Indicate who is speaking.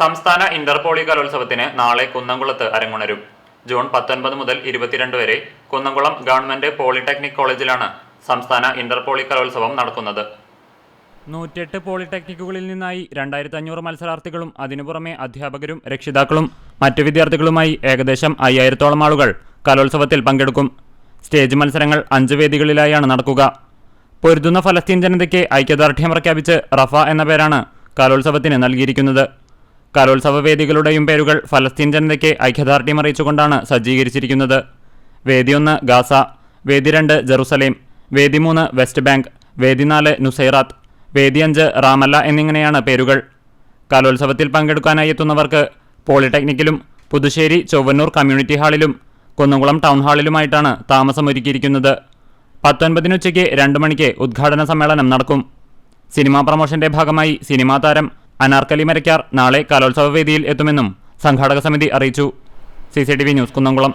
Speaker 1: സംസ്ഥാന ഇന്റർപോളി കലോത്സവത്തിന് നാളെ കുന്നംകുളത്ത് അരങ്ങുണരും. ജൂൺ പത്തൊൻപത് മുതൽ ഇരുപത്തിരണ്ട് വരെ കുന്നംകുളം ഗവൺമെന്റ് പോളിടെക്നിക് കോളേജിലാണ് സംസ്ഥാന ഇന്റർപോളി കലോത്സവം നടക്കുന്നത്. നൂറ്റെട്ട് പോളിടെക്നിക്കുകളിൽ നിന്നായി രണ്ടായിരത്തി അഞ്ഞൂറ് മത്സരാർത്ഥികളും അതിനു പുറമെ അധ്യാപകരും രക്ഷിതാക്കളും മറ്റു വിദ്യാർത്ഥികളുമായി ഏകദേശം അയ്യായിരത്തോളം ആളുകൾ കലോത്സവത്തിൽ പങ്കെടുക്കും. സ്റ്റേജ് മത്സരങ്ങൾ അഞ്ച് വേദികളിലായാണ് നടക്കുക. പൊരുതുന്ന ഫലസ്തീൻ ജനതയ്ക്ക് ഐക്യദാർഢ്യം പ്രഖ്യാപിച്ച് റഫ എന്ന പേരാണ് കലോത്സവത്തിന് നൽകിയിരിക്കുന്നത്. കലോത്സവ വേദികളുടെയും പേരുകൾ ഫലസ്തീൻ ജനതയ്ക്ക് ഐക്യദാർഢ്യം അറിയിച്ചുകൊണ്ടാണ് സജ്ജീകരിച്ചിരിക്കുന്നത്. വേദി ഒന്ന് ഗാസ വേദി രണ്ട് ജെറുസലേം വേദി മൂന്ന് വെസ്റ്റ് ബാങ്ക് വേദി നാല് നുസൈറാത്ത് വേദി അഞ്ച് റാമല്ല എന്നിങ്ങനെയാണ് പേരുകൾ. കലോത്സവത്തിൽ പങ്കെടുക്കാനായി എത്തുന്നവർക്ക് പോളിടെക്നിക്കിലും പുതുശ്ശേരി ചൊവ്വന്നൂർ കമ്മ്യൂണിറ്റി ഹാളിലും കുന്നംകുളം ടൗൺ ഹാളിലുമായിട്ടാണ് താമസമൊരുക്കിയിരിക്കുന്നത്. പത്തൊൻപതിനുച്ചയ്ക്ക് രണ്ട് മണിക്ക് ഉദ്ഘാടന സമ്മേളനം നടക്കും. സിനിമാ പ്രമോഷന്റെ ഭാഗമായി സിനിമാ താരം അനാർക്കലി മരക്കാർ നാളെ കലോത്സവ വേദിയിൽ എത്തുമെന്നും സംഘാടക സമിതി അറിയിച്ചു. C news Kunnamkulam.